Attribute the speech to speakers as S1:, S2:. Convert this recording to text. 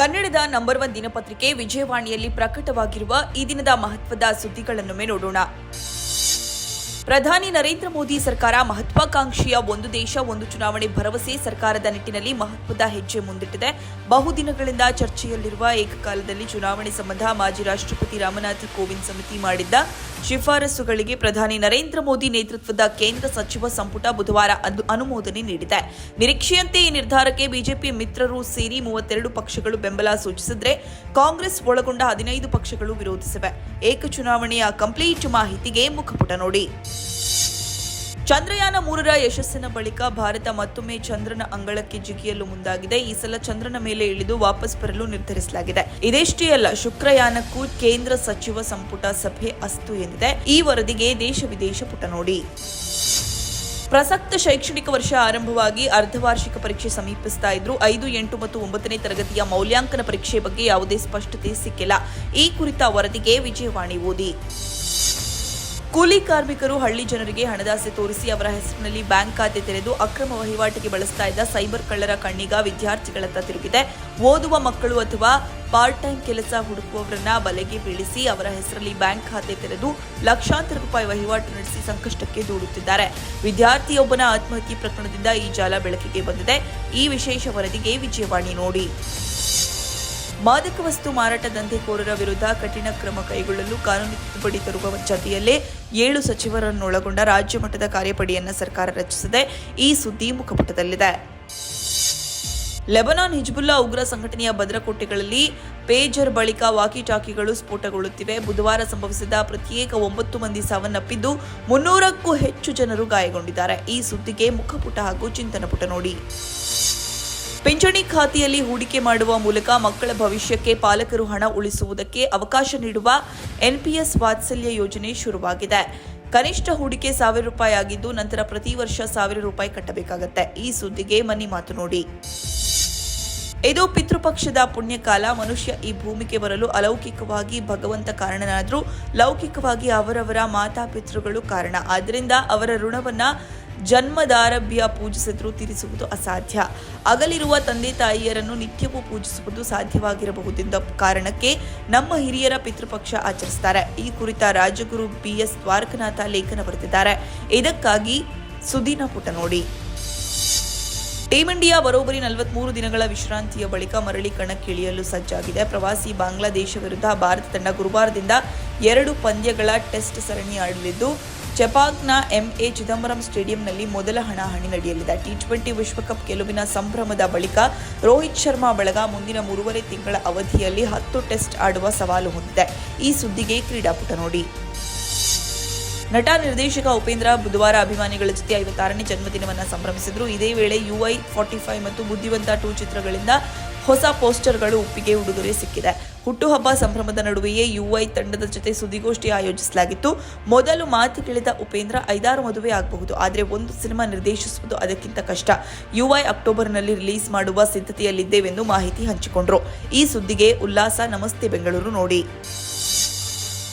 S1: ಕನ್ನಡದ number one ದಿನಪತ್ರಿಕೆ ವಿಜಯವಾಣಿಯಲ್ಲಿ ಪ್ರಕಟವಾಗಿರುವ ಈ ದಿನದ ಮಹತ್ವದ ಸುದ್ದಿಗಳನ್ನೊಮ್ಮೆ ನೋಡೋಣ. ಪ್ರಧಾನಿ ನರೇಂದ್ರ ಮೋದಿ ಸರ್ಕಾರ ಮಹತ್ವಾಕಾಂಕ್ಷಿಯ ಒಂದು ದೇಶ, ಒಂದು ಚುನಾವಣೆ ಭರವಸೆ ಸರ್ಕಾರದ ನಿಟ್ಟಿನಲ್ಲಿ ಮಹತ್ವದ ಹೆಜ್ಜೆ ಮುಂದಿಟ್ಟಿದೆ. ಬಹುದಿನಗಳಿಂದ ಚರ್ಚೆಯಲ್ಲಿರುವ ಏಕಕಾಲದಲ್ಲಿ ಚುನಾವಣೆ ಸಂಬಂಧ ಮಾಜಿ ರಾಷ್ಟ್ರಪತಿ ರಾಮನಾಥ್ ಕೋವಿಂದ್ ಸಮಿತಿ ಮಾಡಿದ್ದ ಶಿಫಾರಸುಗಳಿಗೆ ಪ್ರಧಾನಿ ನರೇಂದ್ರ ಮೋದಿ ನೇತೃತ್ವದ ಕೇಂದ್ರ ಸಚಿವ ಸಂಪುಟ ಬುಧವಾರ ಅನು- ಅನುಮೋದನೆ ನೀಡಿದೆ. ನಿರೀಕ್ಷೆಯಂತೆ ಈ ನಿರ್ಧಾರಕ್ಕೆ ಬಿಜೆಪಿ ಮಿತ್ರರು ಸೇರಿ ಮೂವತ್ತೆರಡು ಪಕ್ಷಗಳು ಬೆಂಬಲ ಸೂಚಿಸಿದ್ರೆ ಕಾಂಗ್ರೆಸ್ ಒಳಗೊಂಡ ಹದಿನೈದು ಪಕ್ಷಗಳು ವಿರೋಧಿಸಿವೆ. ಏಕ ಚುನಾವಣೆಯ ಕಂಪ್ಲೀಟ್ ಮಾಹಿತಿಗೆ ಮುಖಪುಟ ನೋಡಿ. ಚಂದ್ರಯಾನ ಮೂರರ ಯಶಸ್ಸಿನ ಬಳಿಕ ಭಾರತ ಮತ್ತೊಮ್ಮೆ ಚಂದ್ರನ ಅಂಗಳಕ್ಕೆ ಜಿಗಿಯಲು ಮುಂದಾಗಿದೆ. ಈ ಸಲ ಚಂದ್ರನ ಮೇಲೆ ಇಳಿದು ವಾಪಸ್ ಬರಲು ನಿರ್ಧರಿಸಲಾಗಿದೆ. ಇದೇಷ್ಟೇ ಅಲ್ಲ ಶುಕ್ರಯಾನಕ್ಕೂ ಕೇಂದ್ರ ಸಚಿವ ಸಂಪುಟ ಸಭೆ ಅಸ್ತು ಎಂದಿದೆ. ಈ ವರದಿಗೆ ದೇಶ ವಿದೇಶ ಪುಟ ನೋಡಿ. ಪ್ರಸಕ್ತ ಶೈಕ್ಷಣಿಕ ವರ್ಷ ಆರಂಭವಾಗಿ ಅರ್ಧವಾರ್ಷಿಕ ಪರೀಕ್ಷೆ ಸಮೀಪಿಸ್ತಾ ಇದ್ರು ಐದು, ಎಂಟು ಮತ್ತು ಒಂಬತ್ತನೇ ತರಗತಿಯ ಮೌಲ್ಯಾಂಕನ ಪರೀಕ್ಷೆ ಬಗ್ಗೆ ಯಾವುದೇ ಸ್ಪಷ್ಟತೆ ಸಿಕ್ಕಿಲ್ಲ. ಈ ಕುರಿತ ವರದಿಗೆ ವಿಜಯವಾಣಿ ಓದಿ. ಕೂಲಿ ಕಾರ್ಮಿಕರು ಹಳ್ಳಿ ಜನರಿಗೆ ಹಣದಾಸೆ ತೋರಿಸಿ ಅವರ ಹೆಸರಿನಲ್ಲಿ ಬ್ಯಾಂಕ್ ಖಾತೆ ತೆರೆದು ಅಕ್ರಮ ವಹಿವಾಟಿಗೆ ಬಳಸ್ತಾ ಇದ್ದ ಸೈಬರ್ ಕಳ್ಳರ ಕಣ್ಣಿಗ ವಿದ್ಯಾರ್ಥಿಗಳತ್ತ ತಿರುಗಿದೆ. ಓದುವ ಮಕ್ಕಳು ಅಥವಾ ಪಾರ್ಟ್ ಟೈಮ್ ಕೆಲಸ ಹುಡುಕುವವರನ್ನ ಬಲೆಗೆ ಬೀಳಿಸಿ ಅವರ ಹೆಸರಲ್ಲಿ ಬ್ಯಾಂಕ್ ಖಾತೆ ತೆರೆದು ಲಕ್ಷಾಂತರ ರೂಪಾಯಿ ವಹಿವಾಟು ನಡೆಸಿ ಸಂಕಷ್ಟಕ್ಕೆ ದೂಡುತ್ತಿದ್ದಾರೆ. ವಿದ್ಯಾರ್ಥಿಯೊಬ್ಬನ ಆತ್ಮಹತ್ಯೆ ಪ್ರಕರಣದಿಂದ ಈ ಜಾಲ ಬೆಳಕಿಗೆ ಬಂದಿದೆ. ಈ ವಿಶೇಷ ವರದಿಗೆ ವಿಜಯವಾಣಿ ನೋಡಿ. ಮಾದಕ ವಸ್ತು ಮಾರಾಟ ದಂಧೆಕೋರರ ವಿರುದ್ಧ ಕಠಿಣ ಕ್ರಮ ಕೈಗೊಳ್ಳಲು ಕಾನೂನು ತಿದ್ದುಪಡಿ ತರುವ ಜತೆಯಲ್ಲೇ ಏಳು ಸಚಿವರನ್ನೊಳಗೊಂಡ ರಾಜ್ಯ ಮಟ್ಟದ ಕಾರ್ಯಪಡೆಯನ್ನು ಸರ್ಕಾರ ರಚಿಸಿದೆ. ಈ ಸುದ್ದಿ ಮುಖಪುಟದಲ್ಲಿದೆ. ಲೆಬನಾನ್ ಹಿಜ್ಬುಲ್ಲಾ ಉಗ್ರ ಸಂಘಟನೆಯ ಭದ್ರಕೋಟೆಗಳಲ್ಲಿ ಪೇಜರ್ ಬಳಿಕ ವಾಕಿ ಟಾಕಿಗಳು ಸ್ಫೋಟಗೊಳ್ಳುತ್ತಿವೆ. ಬುಧವಾರ ಸಂಭವಿಸಿದ ಪ್ರತ್ಯೇಕ ಒಂಬತ್ತು ಮಂದಿ ಸಾವನ್ನಪ್ಪಿದ್ದು ಮುನ್ನೂರಕ್ಕೂ ಹೆಚ್ಚು ಜನರು ಗಾಯಗೊಂಡಿದ್ದಾರೆ. ಈ ಸುದ್ದಿಗೆ ಮುಖಪುಟ ಹಾಗೂ ಚಿಂತನ ಪುಟ ನೋಡಿ. ಪಿಂಚಣಿ ಖಾತೆಯಲ್ಲಿ ಹೂಡಿಕೆ ಮಾಡುವ ಮೂಲಕ ಮಕ್ಕಳ ಭವಿಷ್ಯಕ್ಕೆ ಪಾಲಕರು ಹಣ ಉಳಿಸುವುದಕ್ಕೆ ಅವಕಾಶ ನೀಡುವ ಎನ್ಪಿಎಸ್ ವಾತ್ಸಲ್ಯ ಯೋಜನೆ ಶುರುವಾಗಿದೆ. ಕನಿಷ್ಠ ಹೂಡಿಕೆ ಸಾವಿರ ರೂಪಾಯಿ ಆಗಿದ್ದು ನಂತರ ಪ್ರತಿ ವರ್ಷ ಸಾವಿರ ರೂಪಾಯಿ ಕಟ್ಟಬೇಕಾಗತ್ತೆ. ಈ ಸುದ್ದಿಗೆ ಮನಿ ಮಾತು ನೋಡಿ. ಇದು ಪಿತೃಪಕ್ಷದ ಪುಣ್ಯಕಾಲ. ಮನುಷ್ಯ ಈ ಭೂಮಿಗೆ ಬರಲು ಅಲೌಕಿಕವಾಗಿ ಭಗವಂತ ಕಾರಣನಾದರೂ ಲೌಕಿಕವಾಗಿ ಅವರವರ ಮಾತಾಪಿತೃಗಳು ಕಾರಣ. ಆದ್ದರಿಂದ ಅವರ ಋಣವನ್ನ ಜನ್ಮದಾರಭ್ಯ ಪೂಜಿಸಿದ್ರು ತೀರಿಸುವುದು ಅಸಾಧ್ಯ. ಅಗಲಿರುವ ತಂದೆ ತಾಯಿಯರನ್ನು ನಿತ್ಯವೂ ಪೂಜಿಸುವುದು ಸಾಧ್ಯವಾಗಿರಬಹುದೆಂದ ಕಾರಣಕ್ಕೆ ನಮ್ಮ ಹಿರಿಯರ ಪಿತೃಪಕ್ಷ ಆಚರಿಸ್ತಾರೆ. ಈ ಕುರಿತ ರಾಜಗುರು ಬಿ ಎಸ್ ದ್ವಾರಕನಾಥ ಲೇಖನ ಬರೆದಿದ್ದಾರೆ. ಇದಕ್ಕಾಗಿ ಸುದೀನ ಪುಟ ನೋಡಿ. ಟೀಂ ಇಂಡಿಯಾ ಬರೋಬ್ಬರಿ ನಲವತ್ಮೂರು ದಿನಗಳ ವಿಶ್ರಾಂತಿಯ ಬಳಿಕ ಮರಳಿ ಕಣಕ್ಕಿಳಿಯಲು ಸಜ್ಜಾಗಿದೆ. ಪ್ರವಾಸಿ ಬಾಂಗ್ಲಾದೇಶ ವಿರುದ್ಧ ಭಾರತ ತಂಡ ಗುರುವಾರದಿಂದ ಎರಡು ಪಂದ್ಯಗಳ ಟೆಸ್ಟ್ ಸರಣಿ ಆಡಲಿದ್ದು ಚೆಪಾಕ್ನ ಎಂಎ ಚಿದಂಬರಂ ಸ್ಟೇಡಿಯಂನಲ್ಲಿ ಮೊದಲ ಹಣಾಹಣಿ ನಡೆಯಲಿದೆ. ಟಿ ಟ್ವೆಂಟಿ ವಿಶ್ವಕಪ್ ಗೆಲುವಿನ ಸಂಭ್ರಮದ ಬಳಿಕ ರೋಹಿತ್ ಶರ್ಮಾ ಬಳಗ ಮುಂದಿನ ಮೂರುವರೆ ತಿಂಗಳ ಅವಧಿಯಲ್ಲಿ ಹತ್ತು ಟೆಸ್ಟ್ ಆಡುವ ಸವಾಲು ಹೊಂದಿದೆ. ಈ ಸುದ್ದಿಗೆ ಕ್ರೀಡಾಪುಟ ನೋಡಿ. ನಟ ನಿರ್ದೇಶಕ ಉಪೇಂದ್ರ ಬುಧವಾರ ಅಭಿಮಾನಿಗಳ ಜೊತೆ ಐವತ್ತಾರನೇ ಜನ್ಮದಿನವನ್ನು ಸಂಭ್ರಮಿಸಿದ್ರು. ಇದೇ ವೇಳೆ ಯುಐ ಫಾರ್ಟಿ ಫೈವ್ ಮತ್ತು ಬುದ್ಧಿವಂತ ಟೂ ಚಿತ್ರಗಳಿಂದ ಹೊಸ ಪೋಸ್ಟರ್ಗಳು ಒಪ್ಪಿಗೆ ಉಡುಗೊರೆ ಸಿಕ್ಕಿದೆ. ಹುಟ್ಟುಹಬ್ಬ ಸಂಭ್ರಮದ ನಡುವೆಯೇ ಯುಐ ತಂಡದ ಜೊತೆ ಸುದ್ದಿಗೋಷ್ಠಿ ಆಯೋಜಿಸಲಾಗಿತ್ತು. ಮೊದಲು ಮಾತು ಕೇಳಿದ ಉಪೇಂದ್ರ ಐದಾರು ಮದುವೆ ಆಗಬಹುದು, ಆದರೆ ಒಂದು ಸಿನಿಮಾ ನಿರ್ದೇಶಿಸುವುದು ಅದಕ್ಕಿಂತ ಕಷ್ಟ. ಯುಐ ಅಕ್ಟೋಬರ್ನಲ್ಲಿ ರಿಲೀಸ್ ಮಾಡುವ ಸಿದ್ಧತೆಯಲ್ಲಿದ್ದೇವೆಂದು ಮಾಹಿತಿ ಹಂಚಿಕೊಂಡರು. ಈ ಸುದ್ದಿಗೆ ಉಲ್ಲಾಸ, ನಮಸ್ತೆ ಬೆಂಗಳೂರು ನೋಡಿ.